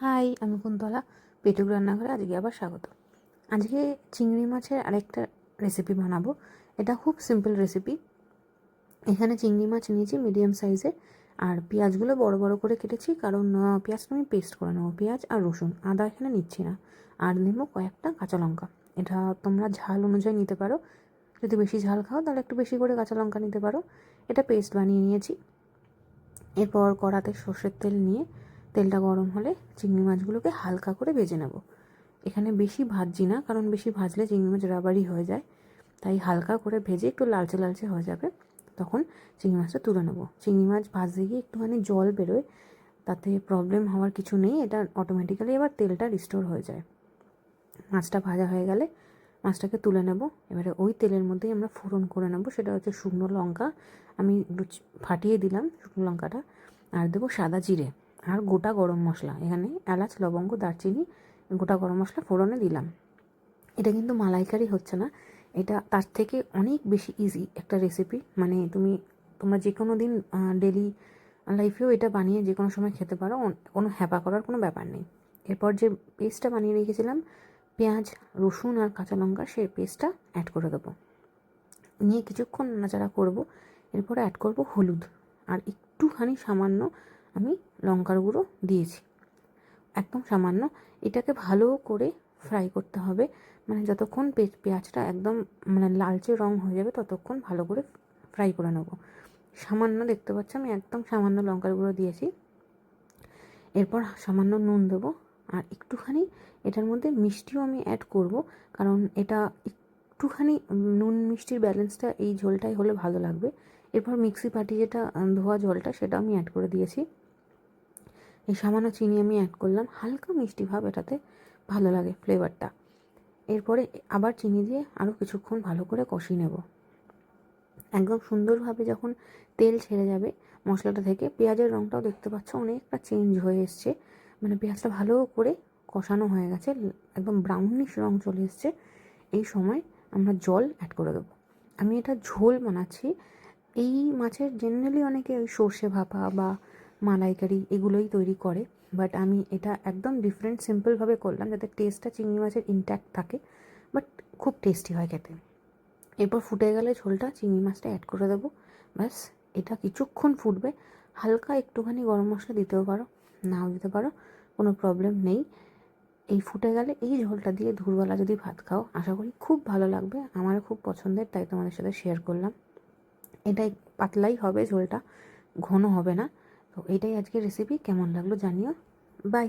High, আমি কুন্তলা, পেটুক রান্নাঘরে আজকে আবার স্বাগত। আজকে চিংড়ি মাছের আরেকটা রেসিপি বানাবো। এটা খুব সিম্পল রেসিপি এখানে চিংড়ি মাছ নিয়েছি মিডিয়াম সাইজে আর পেঁয়াজগুলো বড় বড় করে কেটেছি, কারণ পেঁয়াজটা আমি পেস্ট করে নেব, পেঁয়াজ আর রসুন। আদা এখানে নিচ্ছি না, আর নেব কয়েকটা কাঁচা লঙ্কা। এটা তোমরা ঝাল অনুযায়ী নিতে পারো। যদি বেশি ঝাল খাও, তাহলে একটু বেশি করে কাঁচা লঙ্কা নিতে পারো। এটা পেস্ট বানিয়ে নিয়েছি। এরপর কড়াতে সর্ষের তেল নিয়ে তেলটা গরম হলে চিংড়ি মাছগুলোকে হালকা করে ভেজে নেব। এখানে বেশি ভাজছি না, কারণ বেশি ভাজলে চিংড়ি মাছ রাবারি হয়ে যায়। তাই হালকা করে ভেজে একটু লালচে লালচে হয়ে যাবে, তখন চিংড়ি মাছটা তুলে নেব। চিংড়ি মাছ ভাজতে গিয়ে একটুখানি জল বেরোয়, তাতে প্রবলেম হওয়ার কিছু নেই, এটা অটোমেটিক্যালি এবার তেলটা রিস্টোর হয়ে যায়। মাছটা ভাজা হয়ে গেলে মাছটাকে তুলে নেব। এবারে ওই তেলের মধ্যেই আমরা ফোড়ন করে নেব, সেটা হচ্ছে শুকনো লঙ্কা। আমি ফাটিয়ে দিলাম শুকনো লঙ্কাটা, আর দেবো সাদা জিরে। আর গোটা গরম মশলা, এখানে এলাচ, লবঙ্গ, দারচিনি, গোটা গরম মশলা ফোড়নে দিলাম। এটা কিন্তু মালাইকারি হচ্ছে না, এটা তার থেকে অনেক বেশি ইজি একটা রেসিপি মানে তুমি, তোমরা যে কোনো দিন ডেলি লাইফেও এটা বানিয়ে যে কোনো সময় খেতে পারো কোনো হ্যাপা করার কোনো ব্যাপার নেই। এরপর যে পেস্টটা বানিয়ে রেখেছিলাম, পেঁয়াজ, রসুন আর কাঁচা লঙ্কা সেই পেস্টটা অ্যাড করে দেবো। নিয়ে কিছুক্ষণ নাড়াচাড়া করব, এরপরে অ্যাড করব হলুদ। আর একটুখানি সামান্য আমি লঙ্কার গুঁড়ো দিয়েছি। একদম সামান্য। এটাকে ভালো করে ফ্রাই করতে হবে। মানে যতক্ষণ পেঁয়াজটা একদম মানে লালচে রং হয়ে যাবে ততক্ষণ ভালো করে ফ্রাই করে নেব। সামান্য দেখতে পাচ্ছ আমি একদম সামান্য লঙ্কার গুঁড়ো দিয়েছি। এরপর সামান্য নুন দেবো। আর একটুখানি এটার মধ্যে মিষ্টিও আমি অ্যাড করব। কারণ এটা একটুখানি নুন মিষ্টির ব্যালেন্সটা এই ঝোলটাই হলে ভালো লাগবে। এরপর মিক্সি পাটি যেটা ধোয়া ঝোলটা, সেটা আমি অ্যাড করে দিয়েছি। এই সামান্য চিনি আমি অ্যাড করলাম। হালকা মিষ্টি ভাব এটাতে ভালো লাগে ফ্লেভারটা এরপরে আবার চিনি দিয়ে আরও কিছুক্ষণ ভালো করে কষিয়ে নেব। একদম সুন্দরভাবে যখন তেল ছেড়ে যাবে মশলাটা থেকে, পেঁয়াজের রঙটাও দেখতে পাচ্ছ অনেকটা চেঞ্জ হয়ে এসছে। মানে পেঁয়াজটা ভালো করে কষানো হয়ে গেছে, একদম ব্রাউনিশ রং চলে এসছে। এই সময় আমরা জল অ্যাড করে দেবো। আমি এটা ঝোল বানাচ্ছি। এই মাছের জেনারেলি অনেকে ওই সর্ষে ভাপা বা মালাইকারি এগুলোই তৈরি করে বাট আমি এটা একদম ডিফারেন্ট সিম্পলভাবে করলাম যাতে টেস্টটা চিংড়ি মাছের ইনট্যাক্ট থাকে বাট খুব টেস্টি হয় খেতে। এরপর ফুটে গেলে ঝোলটা চিংড়ি মাছটা অ্যাড করে দেবো। ব্যাস, এটা কিছুক্ষণ ফুটবে। হালকা একটুখানি গরম মশলা দিতেও পারো, নাও দিতে পারো, কোনো প্রবলেম নেই। এই ফুটে গেলে এই ঝোলটা দিয়ে দুপুরবেলা যদি ভাত খাও, আশা করি খুব ভালো লাগবে। আমারও খুব পছন্দের, তাই তোমাদের সাথে শেয়ার করলাম। এটাই পাতলাই হবে ঝোলটা, ঘন হবে না। তো এটাই আজকের রেসিপি কেমন লাগল জানিও। বাই